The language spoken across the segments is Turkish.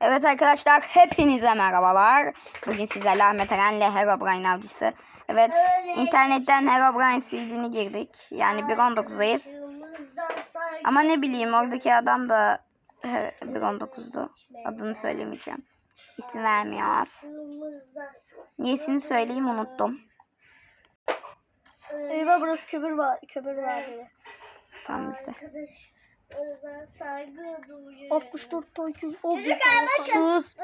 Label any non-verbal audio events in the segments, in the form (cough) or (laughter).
Evet arkadaşlar hepinize merhabalar. Bugün sizlerle Ahmet Eren'le Herobrine avcısı. Evet internetten Herobrine CD'ni girdik. Yani 1.19'dayız. Ama ne bileyim oradaki adam da he, 1.19'du. Adını söylemeyeceğim. İsim vermiyoruz. Niyesini söyleyeyim unuttum. Eyvah burası kömür var. Kömür var. Tamam saygı duyuyorum. 64 ton kömür. O bir. Sus.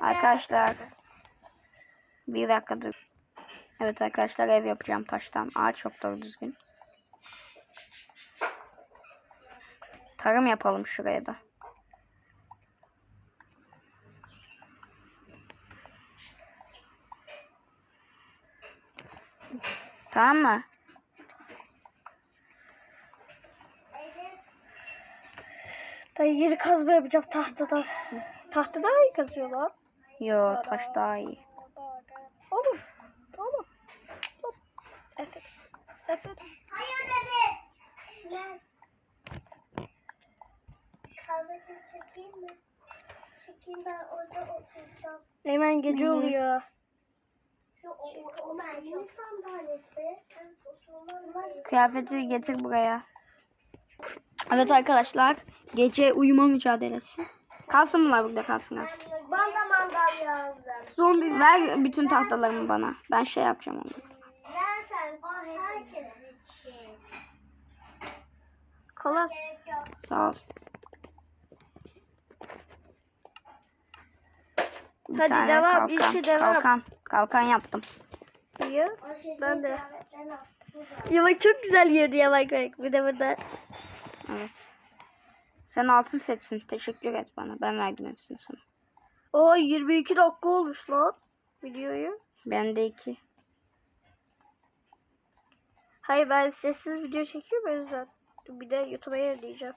Arkadaşlar. Bir dakika dur. Evet arkadaşlar ev yapacağım taştan. Ağaç çok doğru düzgün. Tarım yapalım şuraya da. Tamam mı? Ben yeri kazma yapacağım tahtadan. Tahtadan iyi kazıyorlar. Yo taş daha iyi. Oğlum. Oğlum. Hop. Evet. Evet. Hayır dedi. Gel. Kahveni çekeyim mi? Çekeyim ben orada oturacağım. Hemen gece Niye? oluyor. Şu o, o, o merdiven sandalyesi. Kıyafeti getir buraya. Evet arkadaşlar. Gece uyuma mücadelesi. Kalsın bunlar burada kalsın kalsın. Bana da mandal lazım. Zombi ver bütün tahtalarımı bana. Ben şey yapacağım onu. Zaten herkes için. Gerek yok. Sağ ol. Bir Hadi tane devam, kalkan. işi devam. Kalkan. Kalkan yaptım. İyi. O şey Ben de. bak çok güzel bak bak. Bir de burada. Evet. Sen altın setsin. Teşekkür et bana. Ben verdim hepsini sana. Oo 22 dakika olmuş lan. Videoyu. Bende iki. Hayır ben sessiz video çekiyorum o yüzden. Bir de YouTube'a yayınlayacağım.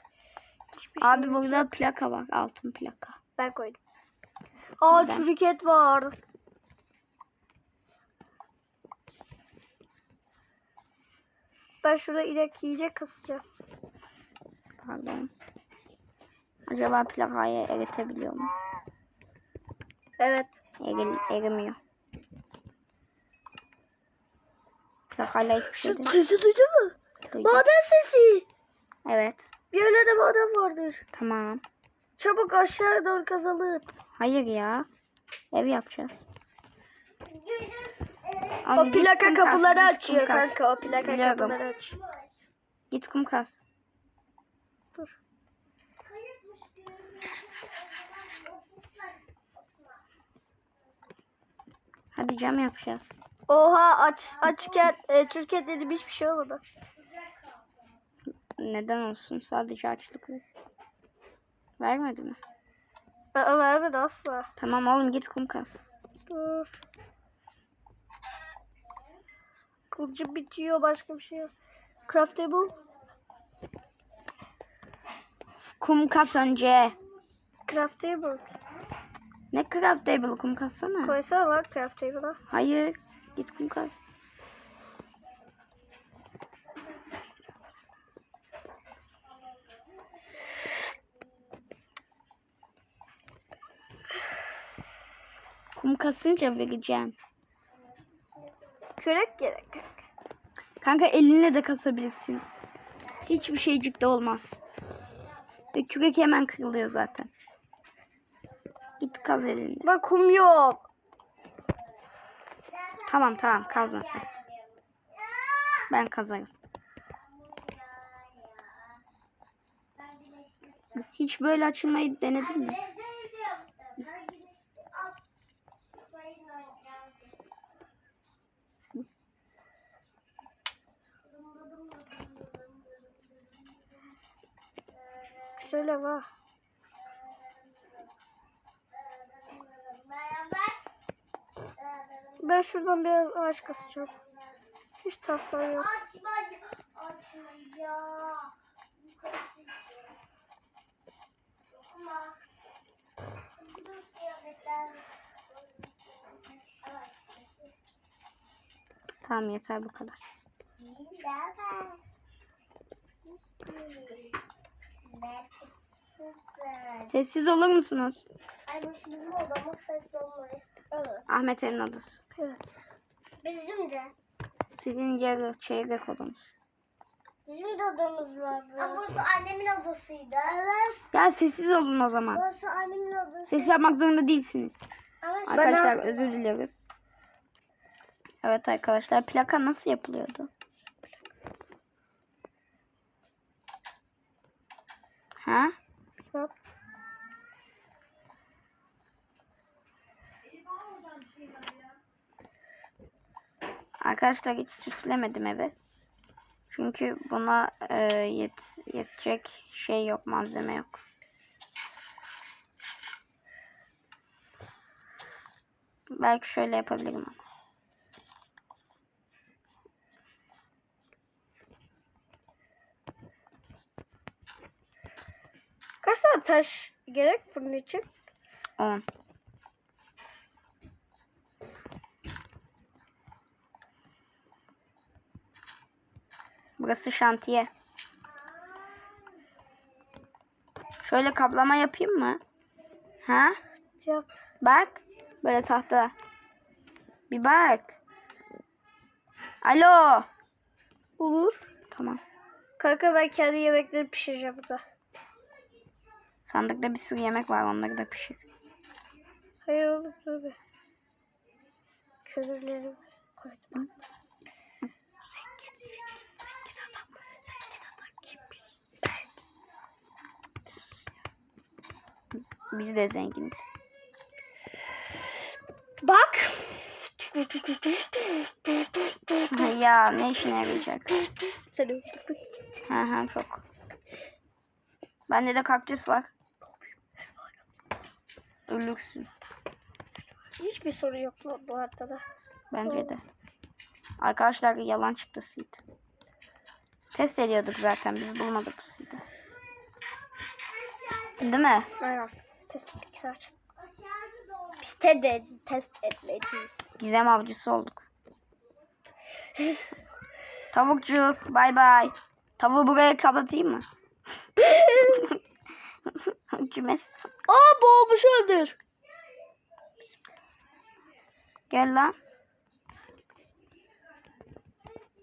Hiçbir Abi şey burada plaka var. Altın plaka. Ben koydum. Aa Neden? çürük et var. Ben şurada inek yiyecek kasacağım. Pardon. Acaba plakayı eritebiliyor mu? Evet. Eril, erimiyor. Plakayla hiçbir şey Şu sesi duydun mu? Duydum. Maden sesi. Evet. Bir öyle de maden vardır. Tamam. Çabuk aşağı doğru kazalım. Hayır ya. Ev yapacağız. O Abi git plaka kas, kapıları kum açıyor kas. kanka. O plaka Biliyorum. kapıları açıyor. Git kum kas. Hadi cam yapacağız. Oha aç açken e, Türkiye dedim hiçbir şey olmadı. Neden olsun? Sadece açlık ver. Vermedi mi? Aa, vermedi asla. Tamam oğlum git kum kas. Dur. Kılıcım bitiyor başka bir şey yok. Craftable. Kum kas önce. Craftable. Ne craft table kum kassana. Koysana lan craftable'a. Hayır. Git kum kas. Kum kasınca vereceğim. Kürek gerek kanka. Kanka elinle de kasabilirsin. Hiçbir şeycik de olmaz. Ve kürek hemen kırılıyor zaten. Git kaz elinde. Kum yok. Tamam tamam kazma sen. Ben kazarım. Hiç böyle açılmayı denedin mi? Şöyle var. Ben şuradan biraz ağaç kasacağım. Hiç tahta yok. Açma, açma ya. Tamam yeter bu kadar. Sessiz olur musunuz? Ay odamız olmayız. Evet. Ahmet'in odası. Evet. Bizim de. Sizin yarı çeyrek odanız. Bizim de odamız var. Ama burası annemin odasıydı. Evet. Ya sessiz olun o zaman. Burası annemin odası. Ses yapmak zorunda değilsiniz. Ama Arkadaşlar özür diliyoruz. Evet arkadaşlar plaka nasıl yapılıyordu? Ha? Bak. Arkadaşlar hiç süslemedim evi. Çünkü buna e, yet, yetecek şey yok, malzeme yok. Belki şöyle yapabilirim ama. Kaç tane taş gerek bunun için? 10. Burası şantiye. Şöyle kaplama yapayım mı? Ha? Yap. Bak. Böyle tahta. Bir bak. Alo. Olur. Tamam. Kanka ben kendi yemekleri pişireceğim burada. Sandıkta bir sürü yemek var. Onları da pişir. Hayır oğlum dur be. Koydum. Zengin, Biz de zenginiz. Bak. ya ne işine yarayacak? Hı hı çok. Bende de kaktüs var. Ölürsün. Hiçbir sorun yok lan bu haritada. Bence de. Arkadaşlar yalan çıktı seed. Test ediyorduk zaten. Biz bulmadık bu seed'i. Değil mi? Aynen. Test ettik sadece. Biz de, de test etmeliyiz. Gizem avcısı olduk. Tavukçuk bay bay. Tavuğu buraya kapatayım mı? (laughs) Kümes. Aa boğulmuş öldür. Gel lan.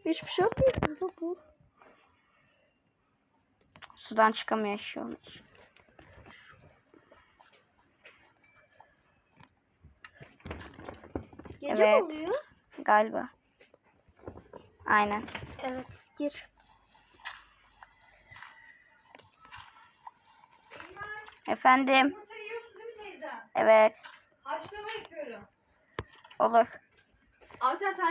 Hiçbir şey yapmıyor. Bu. Sudan çıkamıyor şey olmuş. Gece Evet. oluyor. Galiba. Aynen. Evet gir. Efendim. Evet. Haşlama yapıyorum. Olur. Alten sen